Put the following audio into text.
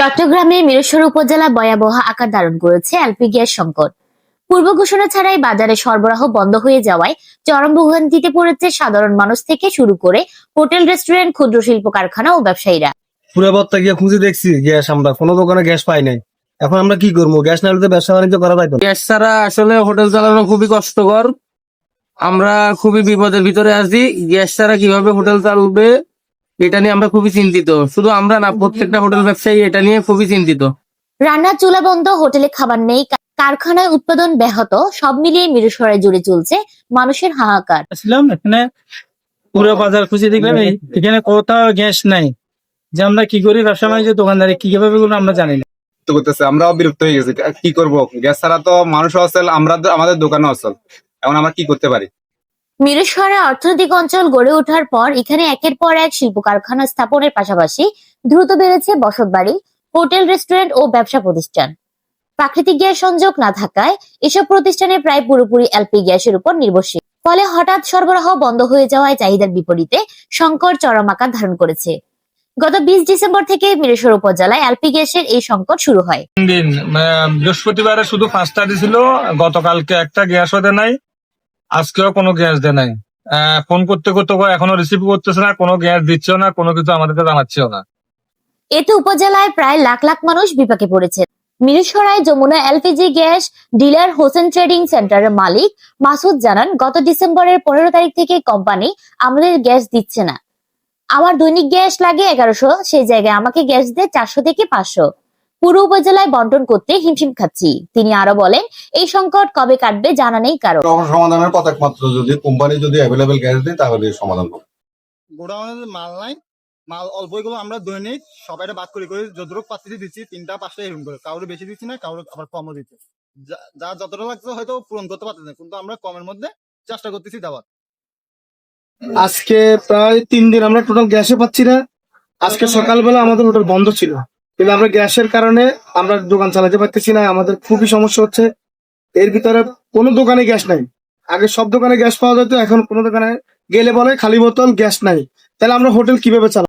চট্টগ্রামে মিরসর উপজেলা ভয়াবহ আকার ধারণ করেছে এলপি গ্যাস সংকট। পূর্ব ঘোষণা ছাড়াই বাজারে সরবরাহ বন্ধ হয়ে যাওয়ায় চরম ভোগান্তিতে পড়েছে সাধারণ মানুষ থেকে শুরু করে হোটেল রেস্টুরেন্ট ক্ষুদ্র শিল্প কারখানা ও ব্যবসায়ীরা। পুরাবত্তা গিয়ে খুঁজে দেখছি গ্যাস আমরা। কোনো দোকানে গ্যাস পাই নাই। এখন আমরা কি করব? গ্যাস না হলে তো ব্যবসা বাণিজ্য করা না। গ্যাস ছাড়া আসলে হোটেল চালানো খুবই কষ্টকর। আমরা খুবই বিপদের ভিতরে আছি। গ্যাস ছাড়া কীভাবে হোটেল চালবে? এটা নিয়ে আমরা খুবই চিন্তিত। শুধু আমরা না প্রত্যেকটা হোটেল ব্যবসায়ী এটা নিয়ে খুবই চিন্তিত। রান্নার চুলা বন্ধ হোটেলে খাবার নেই কারখানায় উৎপাদন ব্যাহত সব মিলিয়ে মিরসরাই জুড়ে চলছে মানুষের হাহাকার। আসলাম এখানে পুরো বাজার খুঁজে দেখলাম এখানে কোথাও গ্যাস নাই। যে আমরা কি করি ব্যবসা বাণিজ্য দোকানদারি কি কীভাবে করব আমরা জানি না। করতেছে আমরাও বিরক্ত হয়ে গেছি কি করব? গ্যাস ছাড়া তো মানুষ অচল আমরা আমাদের দোকানে অচল। এখন আমরা কি করতে পারি? মিরসরাই অর্থনৈতিক অঞ্চল গড়ে ওঠার পর এখানে একের পর এক শিল্প কারখানা স্থাপনের পাশাপাশি দ্রুত বেড়েছে বসতবাড়ি, হোটেল, রেস্টুরেন্ট ও ব্যবসা প্রতিষ্ঠান। প্রাকৃতিক গ্যাস সংযোগ না থাকায় এসব প্রতিষ্ঠানে প্রায় পুরোপুরি এলপি গ্যাসের উপর নির্ভরশীল। ফলে হঠাৎ সরবরাহ বন্ধ হয়ে যাওয়ায় চাহিদার বিপরীতে সংকট চরম আকার ধারণ করেছে। গত বিশ ডিসেম্বর থেকে মিরেশ্বর উপজেলায় এলপি গ্যাসের এই সংকট শুরু হয়। বৃহস্পতিবারে শুধু পাঁচটা দিছিল, গতকালকে একটা গ্যাসও দেয় নাই। আজকেও কোনো গ্যাস দেয় নাই। ফোন করতে করতে এখনও রিসিভ করতেছে না, কোনো গ্যাস দিচ্ছেও না, কোনো কিছু আমাদেরকে জানাচ্ছেও না। এতে উপজেলায় প্রায় লাখ লাখ মানুষ বিপাকে পড়েছে। Mirsarai Jamuna LPG gas dealer Hossain trading সেন্টারের মালিক মাসুদ জানান, গত ডিসেম্বরের পনেরো তারিখ থেকে কোম্পানি আমাদের গ্যাস দিচ্ছে না। আমার দৈনিক গ্যাস লাগে এগারোশো, সেই জায়গায় আমাকে গ্যাস দেয় চারশো থেকে পাঁচশো। পুরো উপজেলায় বন্টন করতে হিমশিম খাচ্ছি। তিনি আরও বলেন এই সংকট কবে কাটবে জানা নেই কারণ সমাধানের পথ একমাত্র যদি কোম্পানি যদি অ্যাভেলেবেল গ্যাস দেয় তাহলে সমাধান হবে গোডাউনে মাল নাই মাল অল্পইগুলো আমরা দৈনিক সবাইটা বাদ করে করে যতটুকু পাচ্ছি দিচ্ছি তিনটা পাঁচটা এরকম করে। কাউরে বেশি দিচ্ছি না কাউরে আবার কমও দিচ্ছি। যা- যা যতটা লাগছে হয়তো পূরণ করতে পারতেছি না কিন্তু আমরা কমের মধ্যে চেষ্টা করতেছি দেওয়ার। আজকে প্রায় তিন দিন আমরা টোটাল গ্যাসে পাচ্ছি না। আজকে সকালবেলা আমাদের হোটেল বন্ধ ছিল। কিন্তু আমরা গ্যাসের কারণে আমরা দোকান চালাতে পারতেছি না, আমাদের খুবই সমস্যা হচ্ছে। এর ভিতরে কোনো দোকানে গ্যাস নাই। আগে সব দোকানে গ্যাস পাওয়া যেত, এখন কোনো দোকানে গেলে বলে খালি বোতল, গ্যাস নাই। তাহলে আমরা হোটেল কীভাবে চালাবো?